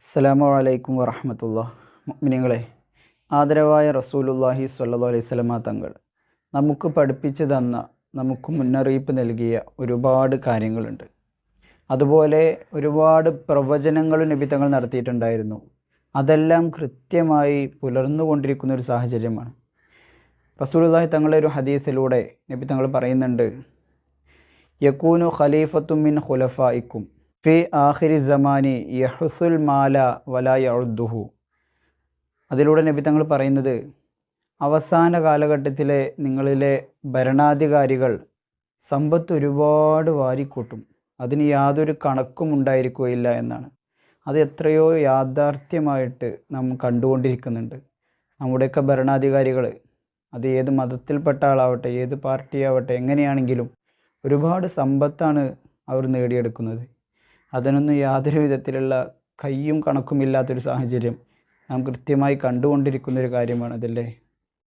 അസ്സലാമു അലൈക്കും വറഹമത്തുള്ള. മിനിങ്ങളെ ആദരവായ റസൂലുല്ലാഹി സ്വല്ലു അലൈഹി സ്വലമ തങ്ങൾ നമുക്ക് പഠിപ്പിച്ചു തന്ന നമുക്ക് മുന്നറിയിപ്പ് നൽകിയ ഒരുപാട് കാര്യങ്ങളുണ്ട്. അതുപോലെ ഒരുപാട് പ്രവചനങ്ങളും നബി തങ്ങൾ നടത്തിയിട്ടുണ്ടായിരുന്നു. അതെല്ലാം കൃത്യമായി പുലർന്നുകൊണ്ടിരിക്കുന്ന ഒരു സാഹചര്യമാണ്. റസൂലുള്ളാഹി തങ്ങളുടെ ഒരു ഹദീസിലൂടെ നബി തങ്ങൾ പറയുന്നുണ്ട് യക്കൂനു ഖലീഫത്തും മിൻ ഖുലഫായിക്കും. ഫി ആഹിരി ജമാനി യഹുസുൽ മാല വല യഉദ്ദുഹു. അതിലൂടെ നബി തങ്ങൾ പറയുന്നത് അവസാന കാലഘട്ടത്തിലെ നിങ്ങളിലെ ഭരണാധികാരികൾ സമ്പത്ത് ഒരുപാട് വാരിക്കൂട്ടും. അതിന് യാതൊരു കണക്കും ഉണ്ടായിരിക്കുകയില്ല എന്നാണ്. അത് എത്രയോ യാഥാർത്ഥ്യമായിട്ട് നാം കണ്ടുകൊണ്ടിരിക്കുന്നുണ്ട്. നമ്മുടെയൊക്കെ ഭരണാധികാരികൾ അത് ഏത് മതത്തിൽപ്പെട്ട ആളാവട്ടെ ഏത് പാർട്ടിയാവട്ടെ എങ്ങനെയാണെങ്കിലും ഒരുപാട് സമ്പത്താണ് അവർ നേടിയെടുക്കുന്നത്. അതിനൊന്നും യാതൊരു വിധത്തിലുള്ള കയ്യും കണക്കുമില്ലാത്തൊരു സാഹചര്യം നാം കൃത്യമായി കണ്ടുകൊണ്ടിരിക്കുന്ന ഒരു കാര്യമാണ് അതല്ലേ